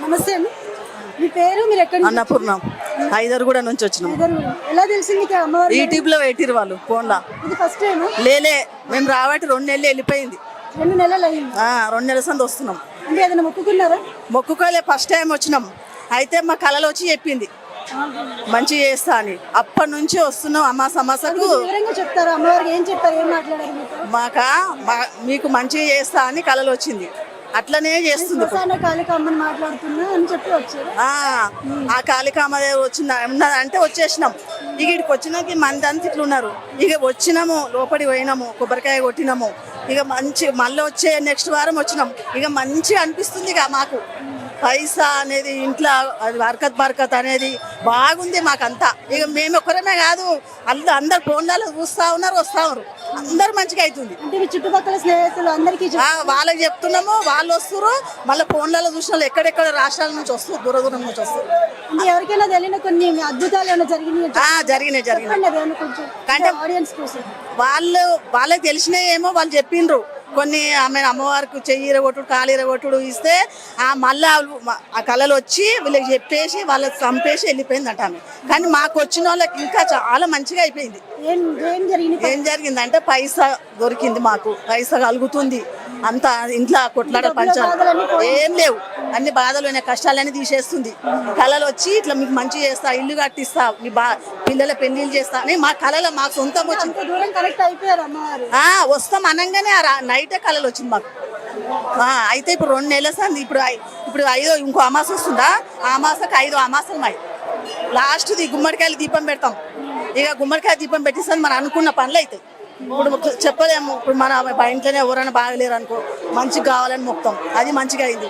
నమస్తే అండి. మీ పేరు? మీరు ఎక్కడి అన్నపూర్ణం. హైదర్గూడ నుంచి వచ్చినాం? ఎలా తెలిసింది మీకు అమ్మవారు యూట్యూబ్లో పెట్టిరు వాళ్ళు ఫోన్లా. ఇది ఫస్ట్ టైం లేలే మేము రాబట్టి రెండు నెలలు వెళ్ళిపోయింది. రెండు నెలలు అయింది. ఆ, రెండు నెలల సంది వస్తున్నాం. అంటే ఏదైనా మొక్కుకున్నారా? మొక్కుకోలే ఫస్ట్ టైం వచ్చినాం. అయితే మా కళలో వచ్చి చెప్పింది. మంచి చేస్తా అని. అప్పటి నుంచి వస్తున్నాం అమ్మా సమస్యకు వివరంగా చెప్తారా? అమ్మవారికి ఏం చెప్పారు? ఏం మాట్లాడారు మీతో? మాక మా- మీకు మంచిగా చేస్తా అని కళలు వచ్చింది. అట్లనే చేస్తుంది. ఇప్పుడు. శ్మశాన కాళిక అమ్మని మాట్లాడుతున్నా అని చెప్పి వచ్చారు? ఆ ఆ కాళికామదే వచ్చిన ఉన్నదంటే వచ్చేసినాం. ఇక ఇక్కడికి వచ్చినాక మంది అంతా ఇట్లా ఉన్నారు. ఇక వచ్చినాము లోపలికి పోయినాము కొబ్బరికాయ కొట్టినాము. ఇక మంచి మళ్ళీ వచ్చే నెక్స్ట్ వారం వచ్చినాం. ఇక మంచిగా అనిపిస్తుంది ఇక మాకు. పైసా అనేది ఇంట్లో అది బరకత్ బరకత్ అనేది బాగుంది మాకంతా. ఇక మేము ఒక్కరమే కాదు అందరు అందరు ఫోన్లలో చూస్తా ఉన్నారు వస్తా ఉన్నారు. అందరు మంచిగా అవుతుంది అంటే మీ చుట్టుపక్కల స్నేహితులు అందరికీ వాళ్ళకి చెప్తున్నాము వాళ్ళు వస్తారు మళ్ళీ ఫోన్లలో చూసిన వాళ్ళు ఎక్కడెక్కడ రాష్ట్రాల నుంచి వస్తారు దూర దూరం నుంచి వస్తారు ఎవరికైనా తెలియని కొన్ని అద్భుతాలు ఏమైనా జరిగినాయి? జరిగినాయి జరిగినాయి. కొంచెం అంటే ఆడియన్స్ కోసం. వాళ్ళు వాళ్ళకి తెలిసినవి ఏమో వాళ్ళు చెప్పిండ్రు కొన్ని ఆమె అమ్మవారికి చెయ్యి ఇరగొట్టుడు కాలు ఇరగొట్టుడు ఇస్తే ఆ మళ్ళీ ఆ కళలు వచ్చి వీళ్ళకి చెప్పేసి వాళ్ళకి చంపేసి వెళ్ళిపోయిందట ఆమె. కానీ మాకు వచ్చిన వాళ్ళకి ఇంకా చాలా మంచిగా అయిపోయింది. ఏం జరిగింది? ఏం జరిగిందంటే పైసా దొరికింది మాకు పైసా కలుగుతుంది. అంత ఇంట్లో కొట్లాడ పంచాలు ఏం లేవు. అన్ని బాధలు కష్టాలన్నీ తీసేస్తుంది. కళలు వచ్చి ఇట్లా మీకు మంచి చేస్తా ఇల్లు కట్టిస్తా మీ బా పిల్లల పెళ్ళిళ్ళు చేస్తా అని మా కళలో మాకు సొంతం వచ్చింది. వస్తాం అనగానే నైటే కళలు వచ్చింది మాకు. అయితే ఇప్పుడు రెండు నెలల సంది ఇప్పుడు ఇప్పుడు ఐదో ఇంకో అమాస వస్తుందా? ఆ అమాసకు ఐదో అమాసలు మాయి లాస్ట్ది గుమ్మడికాయలు దీపం పెడతాం. ఇక గుమ్మడికాయ దీపం పెట్టిస్తాను మనం అనుకున్న పనులు అవుతాయి ఇప్పుడు చెప్పలేము. ఇప్పుడు మన మా ఇంట్లోనే ఎవరైనా బాగలేరు అనుకో మంచిగా కావాలని మొత్తం. అది మంచిగా అయింది.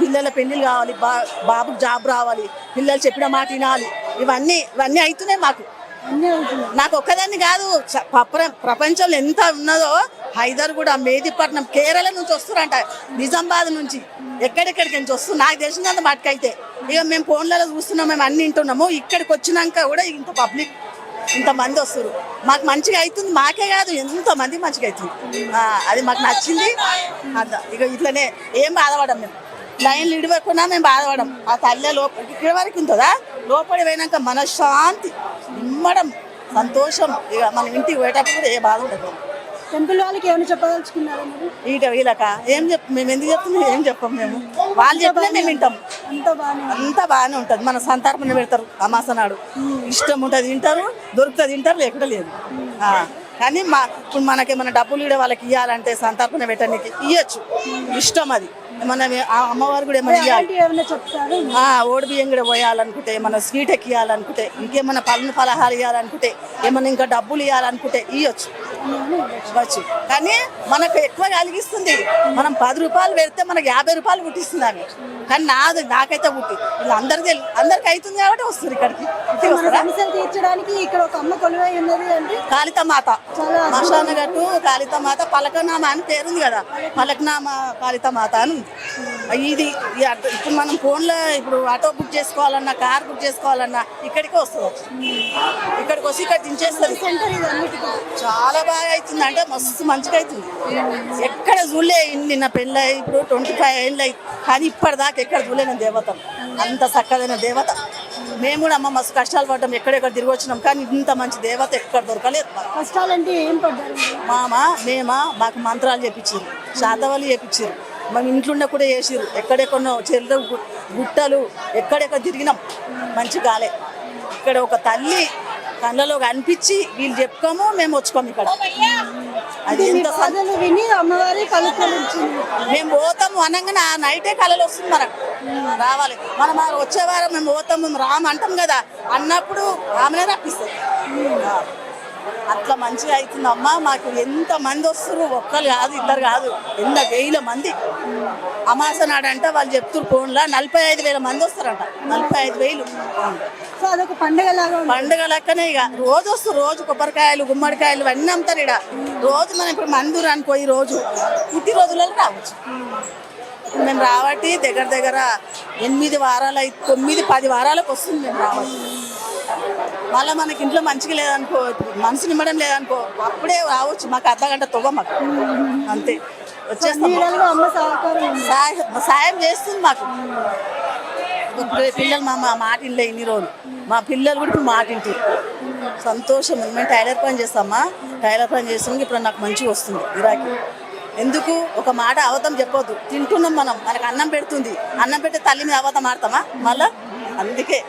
పిల్లల పెళ్ళిళ్ళు కావాలి బా బాబుకి జాబ్ రావాలి పిల్లలు చెప్పిన మాట వినాలి. ఇవన్నీ ఇవన్నీ అవుతున్నాయి మాకు. నాకు ఒక్కదాన్ని కాదు ప్రపంచంలో ఎంత ఉన్నదో హైదర్ కూడా మేదిపట్నం కేరళ నుంచి వస్తారంట నిజామాబాద్ నుంచి. ఎక్కడెక్కడికి నుంచి వస్తూ నాకు తెలిసినంత మటుకైతే. ఇక మేము ఫోన్లలో చూస్తున్నాం మేము అన్ని వింటున్నాము. ఇక్కడికి వచ్చినాక కూడా ఇంత పబ్లిక్ ఇంత మంది వస్తారు మాకు మంచిగా అవుతుంది మాకే కాదు ఎంతో మంది మంచిగా అవుతుంది. అది మాకు నచ్చింది. అద ఇక ఇట్లనే ఏం బాధపడం మేము. లైన్లు ఇడిపోకుండా మేము బాధపడం ఆ తల్లే లోపల ఇక్కడ వరకు ఉంటుందా? లోపలి పోయినాక మనశ్శాంతి ఇమ్మడం సంతోషం. ఇక మన ఇంటికి పోయేటప్పుడు కూడా ఏ బాధ ఉండదు. టెంపుల్ వాళ్ళకి ఏమైనా చెప్పదలుచుకున్నారా మీరు? ఈట వీళ్ళక? ఏం చెప్ మేము ఎందుకు చెప్తున్నాం? ఏం చెప్పం మేము? వాళ్ళు చెప్పినా మేము వింటాం. అంత బాగానే అంతా బాగానే ఉంటుంది. మన సంతర్పణ పెడతారు అమాస నాడు ఇష్టం ఉంటుంది తింటారు దొరుకుతుంది తింటారు లేకుండా లేదు. ఆ, కానీ మా ఇప్పుడు మనకేమైనా డబ్బులు కూడా వాళ్ళకి ఇవ్వాలంటే సంతర్పణ పెట్టడానికి ఇవ్వచ్చు ఇష్టం అది. మన ఆ అమ్మవారు కూడా ఏమైనా ఇవ్వాలి అలాంటివి ఏమైనా చెప్తారు? ఆ, ఓడి బియ్యం కూడా పోయాలనుకుంటే ఏమన్నా స్వీట్ ఎక్కియాలనుకుంటే ఇంకేమన్నా పళ్ళు ఫలహాలు ఇవ్వాలనుకుంటే ఏమన్నా ఇంకా డబ్బులు ఇవ్వాలనుకుంటే ఇవ్వచ్చు ఇవ్వచ్చు. కానీ మనకు ఎక్కువ కలిగిస్తుంది. మనం పది రూపాయలు పెడితే మనకు యాభై రూపాయలు పుట్టిస్తుంది ఆమె. కానీ నాది నాకైతే పుట్టి. వీళ్ళు అందరికి తెలి- అందరికి అవుతుంది కాబట్టి వస్తారు ఇక్కడికి. సమస్యలు తీర్చడానికి ఇక్కడ ఒక అమ్మ కొలువై ఉన్నది అంటే కాళితమాత. గట్టు కాళితమాత. పలకనామ అని పేరుంది కదా. పలకనామ కాళితమాత అని ఇది ఇప్పుడు మనం ఫోన్లో ఇప్పుడు ఆటో బుక్ చేసుకోవాలన్నా కార్ బుక్ చేసుకోవాలన్నా ఇక్కడికే వస్తుంది. ఇక్కడికి వచ్చి ఇక్కడ దించేస్తుంది. చాలా బాగా అవుతుంది అంటే మస్తు మంచిగా అవుతుంది ఎక్కడ చూడలే ఇన్ని నా పెళ్ళి ఇప్పుడు ట్వంటీ ఫైవ్ ఏళ్ళు కానీ ఇప్పటిదాకా ఎక్కడ చూడలేని దేవత. అంత చక్కదైన దేవత. మేము కూడా అమ్మ మస్తు కష్టాలు పడ్డాం ఎక్కడెక్కడ తిరిగి వచ్చినాం. కానీ ఇంత మంచి దేవత ఎక్కడ దొరకలేదు. కష్టాలంటే ఏం పడ్డారు? మామ మేమా మాకు మంత్రాలు చెప్పించారు శాతవల్లి చెప్పించారు మేము ఇంట్లో కూడా చేసిరు ఎక్కడెక్కడో చెరువు గుట్టలు ఎక్కడెక్కడ తిరిగినాం. మంచి గాలే. ఇక్కడ ఒక తల్లి కళ్ళలో కనిపించి వీళ్ళు చెప్పుకోము మేము వచ్చుకోము ఇక్కడ. అది ఎంత బాధలు విని అమ్మవారి మేము పోతాము అనగానే ఆ నైటే కళలు వస్తుంది మనకు. రావాలి. మనం ఆ వచ్చే వారం మేము పోతాము రాము అంటాం కదా. అన్నప్పుడు ఆమెనే రప్పిస్తుంది. అట్లా మంచిగా అవుతుందమ్మా మాకు ఎంత మంది వస్తారు ఒక్కరు కాదు ఇద్దరు కాదు. ఎన్న వేల మంది. అమాస నాడంట వాళ్ళు చెప్తున్నారు ఫోన్లో నలభై ఐదు వేల మంది వస్తారంట. నలభై ఐదు వేలు. సో అదొక పండగ లాగా పండుగ లెక్కనే ఇక. రోజు వస్తారు రోజు కొబ్బరికాయలు గుమ్మడికాయలు అన్నీ అమ్ముతారు ఇక రోజు మనం ఇప్పుడు మందూరు అనుకో ఈ రోజు పుట్టి రోజులలో రావచ్చు మేము రావట్టి దగ్గర దగ్గర ఎనిమిది వారాలు తొమ్మిది పది వారాలకు వస్తుంది మేము రావట్టి. మళ్ళీ మనకి ఇంట్లో మంచిగా లేదనుకో మనసు నిమ్మడం లేదనుకో అప్పుడే రావచ్చు. మాకు అర్ధ గంట తొవ్వ మాకు. అంతే. వచ్చేస్తాం. సాయం చేస్తుంది మాకు. ఇప్పుడు పిల్లలు మా మా మాట ఇల్లే ఇన్ని రోజులు. మా పిల్లలు కూడా ఇప్పుడు మాట ఇంటి సంతోషం. ఉంది మేము టైలర్ పని చేస్తామా? టైలర్ పని చేస్తాం ఇప్పుడు నాకు మంచిగా వస్తుంది గిరాకీ ఎందుకు? ఒక మాట అవతం చెప్పొద్దు. తింటున్నాం మనం. మనకు అన్నం పెడుతుంది. అన్నం పెడితే తల్లి మీద అవతం ఆడతామా? మళ్ళా? అందుకే.